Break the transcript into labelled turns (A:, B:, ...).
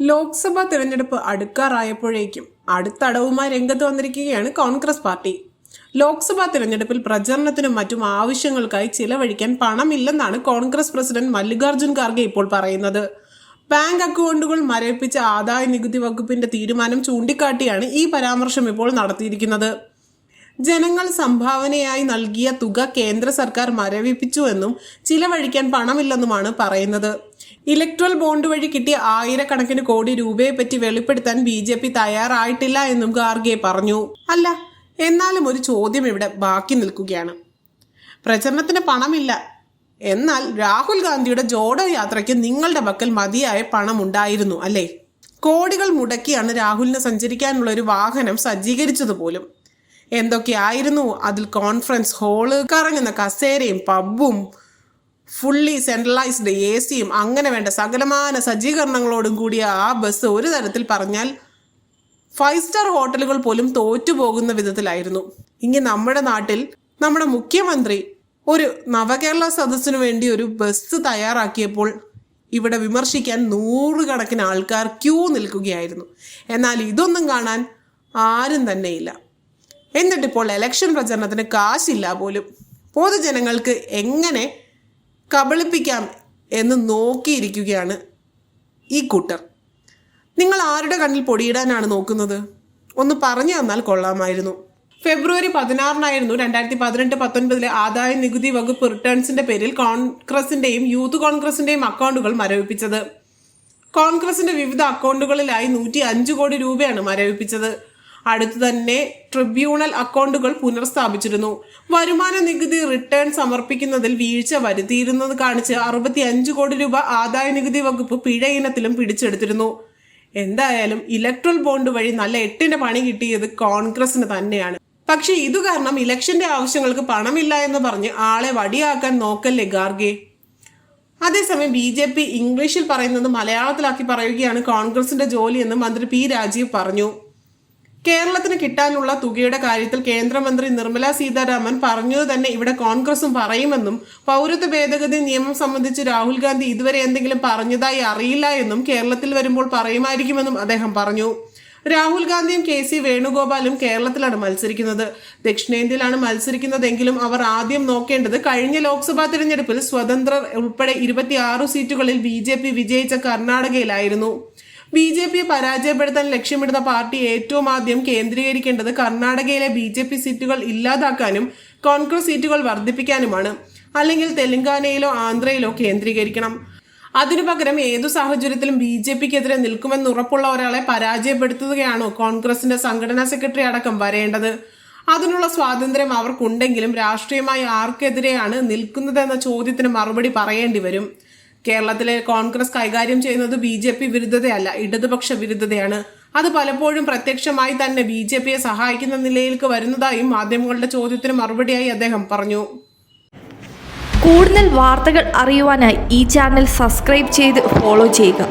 A: ലോക്സഭാ തിരഞ്ഞെടുപ്പ് അടുക്കാറായപ്പോഴേക്കും അടുത്തടവുമായി രംഗത്ത് വന്നിരിക്കുകയാണ് കോൺഗ്രസ് പാർട്ടി. ലോക്സഭാ തിരഞ്ഞെടുപ്പിൽ പ്രചരണത്തിനും മറ്റും ആവശ്യങ്ങൾക്കായി ചിലവഴിക്കാൻ പണമില്ലെന്നാണ് കോൺഗ്രസ് പ്രസിഡന്റ് മല്ലികാർജുൻ ഖാർഗെ ഇപ്പോൾ പറയുന്നത്. ബാങ്ക് അക്കൗണ്ടുകൾ മരവിപ്പിച്ച ആദായ നികുതി വകുപ്പിന്റെ തീരുമാനം ചൂണ്ടിക്കാട്ടിയാണ് ഈ പരാമർശം ഇപ്പോൾ നടത്തിയിരിക്കുന്നത്. ജനങ്ങൾ സംഭാവനയായി നൽകിയ തുക കേന്ദ്ര സർക്കാർ മരവിപ്പിച്ചുവെന്നും ചിലവഴിക്കാൻ പണമില്ലെന്നുമാണ് പറയുന്നത്. ഇലക്ട്രൽ ബോണ്ട് വഴി കിട്ടിയ ആയിരക്കണക്കിന് കോടി രൂപയെ പറ്റി വെളിപ്പെടുത്താൻ ബി ജെ പി തയ്യാറായിട്ടില്ല എന്നും ഗാർഗെ പറഞ്ഞു. അല്ല എന്നാലും ഒരു ചോദ്യം ഇവിടെ ബാക്കി നിൽക്കുകയാണ്. പ്രചരണത്തിന് പണമില്ല. എന്നാൽ രാഹുൽ ഗാന്ധിയുടെ ജോഡോ യാത്രയ്ക്ക് നിങ്ങളുടെ പക്കൽ മതിയായ പണം ഉണ്ടായിരുന്നു അല്ലേ? കോടികൾ മുടക്കിയാണ് രാഹുലിന് സഞ്ചരിക്കാനുള്ള ഒരു വാഹനം സജ്ജീകരിച്ചത് പോലും എന്തൊക്കെയായിരുന്നു അതിൽ കോൺഫറൻസ് ഹാൾ കറങ്ങുന്ന കസേരയും പബ്ബും ഫുള്ളി സെൻട്രലൈസ്ഡ് എ സിയും അങ്ങനെ വേണ്ട സകലമാന സജ്ജീകരണങ്ങളോടും കൂടിയ ആ ബസ് ഒരു തരത്തിൽ പറഞ്ഞാൽ ഫൈവ് സ്റ്റാർ ഹോട്ടലുകൾ പോലും തോറ്റുപോകുന്ന വിധത്തിലായിരുന്നു. ഇനി നമ്മുടെ നാട്ടിൽ നമ്മുടെ മുഖ്യമന്ത്രി ഒരു നവകേരള സദസ്സിനു വേണ്ടി ഒരു ബസ് തയ്യാറാക്കിയപ്പോൾ ഇവിടെ വിമർശിക്കാൻ നൂറുകണക്കിന് ആൾക്കാർ ക്യൂ നിൽക്കുകയായിരുന്നു. എന്നാൽ ഇതൊന്നും കാണാൻ ആരും തന്നെയില്ല. എന്നിട്ടിപ്പോൾ ഇലക്ഷൻ പ്രചരണത്തിന് കാശില്ല പോലും. പൊതുജനങ്ങൾക്ക് എങ്ങനെ കബളിപ്പിക്കാം എന്ന് നോക്കിയിരിക്കുകയാണ് ഈ കൂട്ടർ. നിങ്ങൾ ആരുടെ കണ്ണിൽ പൊടിയിടാനാണ് നോക്കുന്നത്? ഒന്ന് പറഞ്ഞു തന്നാൽ കൊള്ളാമായിരുന്നു. ഫെബ്രുവരി പതിനാറിനായിരുന്നു രണ്ടായിരത്തി പതിനെട്ട് പത്തൊൻപതിലെ ആദായ നികുതി വകുപ്പ് റിട്ടേൺസിന്റെ പേരിൽ കോൺഗ്രസിന്റെയും യൂത്ത് കോൺഗ്രസിന്റെയും അക്കൗണ്ടുകൾ മരവിപ്പിച്ചത്. കോൺഗ്രസിന്റെ വിവിധ അക്കൗണ്ടുകളിലായി നൂറ്റി അഞ്ച് കോടി രൂപയാണ് മരവിപ്പിച്ചത്. അടുത്തു തന്നെ ട്രിബ്യൂണൽ അക്കൗണ്ടുകൾ പുനർസ്ഥാപിച്ചിരുന്നു. വരുമാന നികുതി റിട്ടേൺ സമർപ്പിക്കുന്നതിൽ വീഴ്ച വരുത്തിയിരുന്നത് കാണിച്ച് അറുപത്തി അഞ്ച് കോടി രൂപ ആദായ നികുതി വകുപ്പ് പിഴ ഇനത്തിലും പിടിച്ചെടുത്തിരുന്നു. എന്തായാലും ഇലക്ട്രൽ ബോണ്ട് വഴി നല്ല എട്ടിന്റെ പണി കിട്ടിയത് കോൺഗ്രസിന് തന്നെയാണ്. പക്ഷെ ഇതു കാരണം ഇലക്ഷന്റെ ആവശ്യങ്ങൾക്ക് പണമില്ല എന്ന് പറഞ്ഞ് ആളെ വടിയാക്കാൻ നോക്കല്ലേ ഗാർഗെ? അതേസമയം ബി ജെ പി ഇംഗ്ലീഷിൽ പറയുന്നത് മലയാളത്തിലാക്കി പറയുകയാണ് കോൺഗ്രസിന്റെ ജോലിയെന്ന് മന്ത്രി പി രാജീവ് പറഞ്ഞു. കേരളത്തിന് കിട്ടാനുള്ള തുകയുടെ കാര്യത്തിൽ കേന്ദ്രമന്ത്രി നിർമ്മല സീതാരാമൻ പറഞ്ഞത് തന്നെ ഇവിടെ കോൺഗ്രസും പറയുമെന്നും പൗരത്വ ഭേദഗതി നിയമം സംബന്ധിച്ച് രാഹുൽ ഗാന്ധി ഇതുവരെ എന്തെങ്കിലും പറഞ്ഞതായി അറിയില്ല എന്നും കേരളത്തിൽ വരുമ്പോൾ പറയുമായിരിക്കുമെന്നും അദ്ദേഹം പറഞ്ഞു. രാഹുൽ ഗാന്ധിയും കെ സി വേണുഗോപാലും കേരളത്തിലാണ് മത്സരിക്കുന്നത്. ദക്ഷിണേന്ത്യയിലാണ് മത്സരിക്കുന്നതെങ്കിലും അവർ ആദ്യം നോക്കേണ്ടത് കഴിഞ്ഞ ലോക്സഭാ തിരഞ്ഞെടുപ്പിൽ സ്വതന്ത്രർ ഉൾപ്പെടെ ഇരുപത്തിയാറ് സീറ്റുകളിൽ ബി വിജയിച്ച കർണാടകയിലായിരുന്നു. ബി ജെ പിയെ പരാജയപ്പെടുത്താൻ ലക്ഷ്യമിടുന്ന പാർട്ടി ഏറ്റവും ആദ്യം കേന്ദ്രീകരിക്കേണ്ടത് കർണാടകയിലെ ബി ജെ പി സീറ്റുകൾ ഇല്ലാതാക്കാനും കോൺഗ്രസ് സീറ്റുകൾ വർദ്ധിപ്പിക്കാനുമാണ്. അല്ലെങ്കിൽ തെലങ്കാനയിലോ ആന്ധ്രയിലോ കേന്ദ്രീകരിക്കണം. അതിനു പകരം ഏതു സാഹചര്യത്തിലും ബി ജെ പിക്കെതിരെ നിൽക്കുമെന്ന് ഉറപ്പുള്ള ഒരാളെ പരാജയപ്പെടുത്തുകയാണോ കോൺഗ്രസിന്റെ സംഘടനാ സെക്രട്ടറി അടക്കം വരേണ്ടത്? അതിനുള്ള സ്വാതന്ത്ര്യം അവർക്കുണ്ടെങ്കിലും രാഷ്ട്രീയമായി ആർക്കെതിരെയാണ് നിൽക്കുന്നതെന്ന ചോദ്യത്തിന് മറുപടി പറയേണ്ടി വരും. കേരളത്തിലെ കോൺഗ്രസ് കൈകാര്യം ചെയ്യുന്നത് ബി ജെ പി വിരുദ്ധതയല്ല ഇടതുപക്ഷ വിരുദ്ധതയാണ്. അത് പലപ്പോഴും പ്രത്യക്ഷമായി തന്നെ ബി ജെ പിയെ സഹായിക്കുന്ന നിലയിലേക്ക് വരുന്നതായും മാധ്യമങ്ങളുടെ ചോദ്യത്തിന് മറുപടിയായി അദ്ദേഹം പറഞ്ഞു.
B: കൂടുതൽ വാർത്തകൾ അറിയുവാനായി ഈ ചാനൽ സബ്സ്ക്രൈബ് ചെയ്ത് ഫോളോ ചെയ്യുക.